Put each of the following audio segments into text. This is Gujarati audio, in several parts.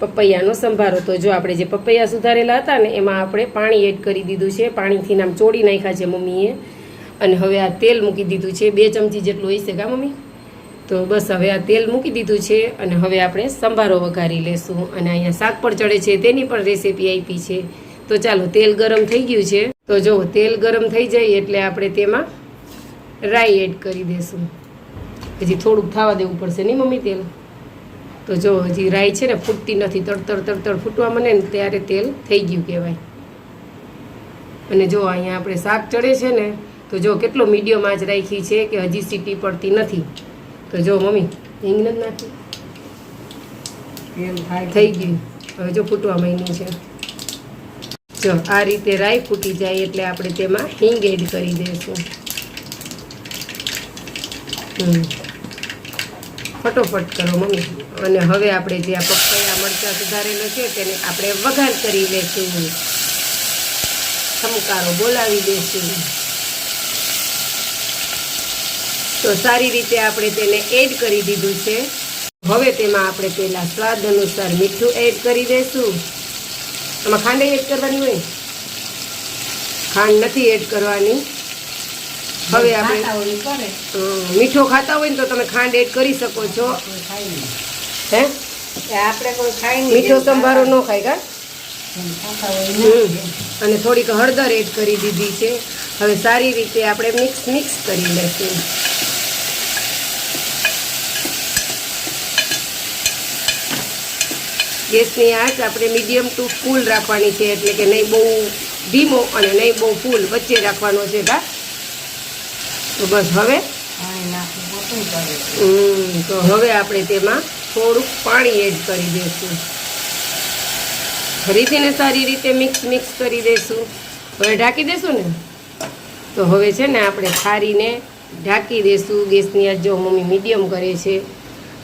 પપૈયાનો સંભારો. તો જો આપણે જે પપૈયા સુધારેલા હતા ને, એમાં આપણે પાણી એડ કરી દીધું છે. પાણીથી નામ ચોડી નાખ્યા છે મમ્મીએ. અને હવે આ તેલ મૂકી દીધું છે. બે ચમચી જેટલું હશે કા મમ્મી? તો બસ હવે આ તેલ મૂકી દીધું છે અને હવે આપણે સંભારો વઘારી લેશું. અને અહીંયા શાક પણ ચડે છે. તેની પણ રેસીપી આપી છે. તો ચાલો, તેલ ગરમ થઈ ગયું છે. તો જો તેલ ગરમ થઈ જાય એટલે આપણે તેમાં રાઈ એડ કરી દઈશું પછી થોડુંક થવા દેવું પડશે નહીં મમ્મી તેલ? તો જો હજી રાઈ છે ને ફૂટતી નથી તડતર તડતર ફૂટવા મને ને ત્યારે તેલ થઈ ગયું કહેવાય. અને જો અહીંયા આપણે શાક ચડે છે ને તો જો કેટલો મીડિયમ આજ રાખી છે કે હજી સીટી પડતી નથી. તો જો મમ્મી હિંગ નથી નાખી? થઈ ગયું. હવે જો ફૂટવા માંડ્યું છે. જો આ રીતે રાઈ ફૂટી જાય એટલે આપણે તેમાં હિંગ એડ કરી દઈશું. ફટોફટ કરો મમ્મી. અને હવે આપણે જે આ પપૈયા મરચાં સુધારેલો છે તેને આપણે વઘાર કરી લેશું. ખમકારો બોલાવી દઈશું તો સારી રીતે આપણે તેને એડ કરી દીધું છે. હવે તેમાં આપણે પહેલાં સ્વાદ અનુસાર મીઠું એડ કરી દઈશું આમાં ખાંડ એડ કરવાની હોય? ખાંડ નથી એડ કરવાની. હવે આપણે મીઠો ખાતા હોય ને તો તમે ખાંડ એડ કરી શકો છો. હે? આપણે કોઈ ખાય મીઠો સંભારો ન ખાય કા. અને થોડીક હળદર એડ કરી દીધી છે. હવે સારી રીતે આપણે મિક્સ મિક્સ કરી લઈશું ગેસની આંચ આપણે મીડિયમ ટુ ફૂલ રાખવાની છે એટલે કે નહીં બહુ ધીમો અને નહીં બહુ ફૂલ વચ્ચે રાખવાનો છે કા? તો બસ હવે? તો હવે આપણે તેમાં થોડુંક પાણી એડ કરી દઈશું ફરીથીને સારી રીતે મિક્સ મિક્સ કરી દઈશું હવે ઢાંકી દઈશું ને? તો હવે છે ને આપણે ખારીને ઢાંકી દઈશું ગેસની આ જો મમ્મી મીડિયમ કરે છે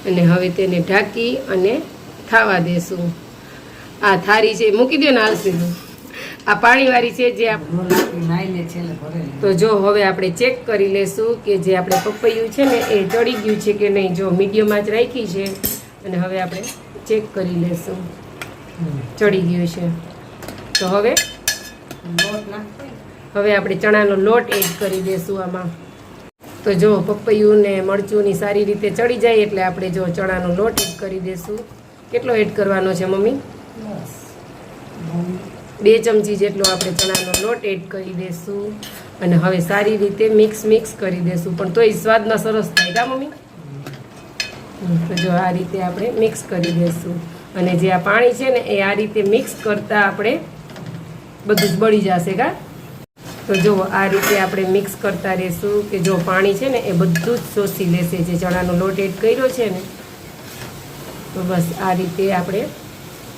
અને હવે તેને ઢાંકી અને થાવા દેશું. આ થારી છે મૂકી દો ને હાલશે આ પાણીવાળી છે જે. તો જો હવે આપણે ચેક કરી લેશું કે જે આપણે પપૈયું છે ને એ ચડી ગયું છે કે નહીં? જો મીડિયમ જ રાખી છે. અને હવે આપણે ચેક કરી લેશું. ચડી ગયું છે. તો હવે. હવે આપણે ચણાનો લોટ એડ કરી દઈશું આમાં. તો જો પપૈયું ને મરચુંની સારી રીતે ચડી જાય એટલે આપણે જો ચણાનો લોટ એડ કરી દઈશું કેટલો એડ કરવાનો છે, મમ્મી? બે ચમચી જેટલો આપણે ચણાનો લોટ એડ કરી દઈશું અને હવે સારી રીતે મિક્સ મિક્સ કરી દઈશું પણ તોય સ્વાદમાં સરસ થાય, કા મમ્મી? તો જો આ રીતે આપણે મિક્સ કરી દઈશું અને જે આ પાણી છે ને, એ આ રીતે મિક્સ કરતાં આપણે બધું જ બળી જશે કા? તો જો આ રીતે આપણે મિક્સ કરતા રહેશું કે જો પાણી છે ને, એ બધું જ શોષી લેશે. જે ચણાનો લોટ એડ કર્યો છે ને, તો બસ આ રીતે આપણે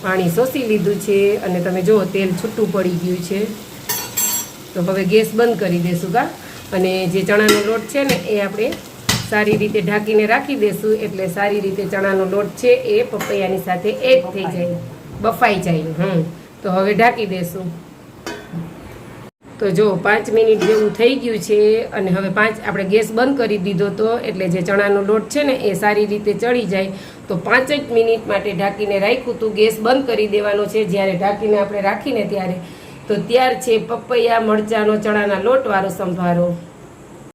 પાણી શોષી લીધું છે. અને તમે જુઓ તેલ છૂટું પડી ગયું છે. તો હવે ગેસ બંધ કરી દઈશું કા? અને જે ચણાનો લોટ છે ને, એ આપણે સારી રીતે ઢાંકીને રાખી દેશું એટલે સારી રીતે ચણાનો લોટ છે એ પપૈયાની સાથે એડ થઈ જાય. બફાઈ જાય હમ. તો હવે ઢાંકી દેશું. તો જો પાંચ મિનિટ જેવું થઈ ગયું છે અને હવે પાંચ આપણે ગેસ બંધ કરી દીધો તો એટલે જે ચણાનો લોટ છે ને એ સારી રીતે ચડી જાય. તો પાંચ જ મિનિટ માટે ઢાંકીને રાખ્યું હતું. ગેસ બંધ કરી દેવાનો છે. જ્યારે ઢાંકીને આપણે રાખીને ત્યારે. તો ત્યાર છે પપૈયા મરચાંનો ચણાના લોટવાળો સંભારો.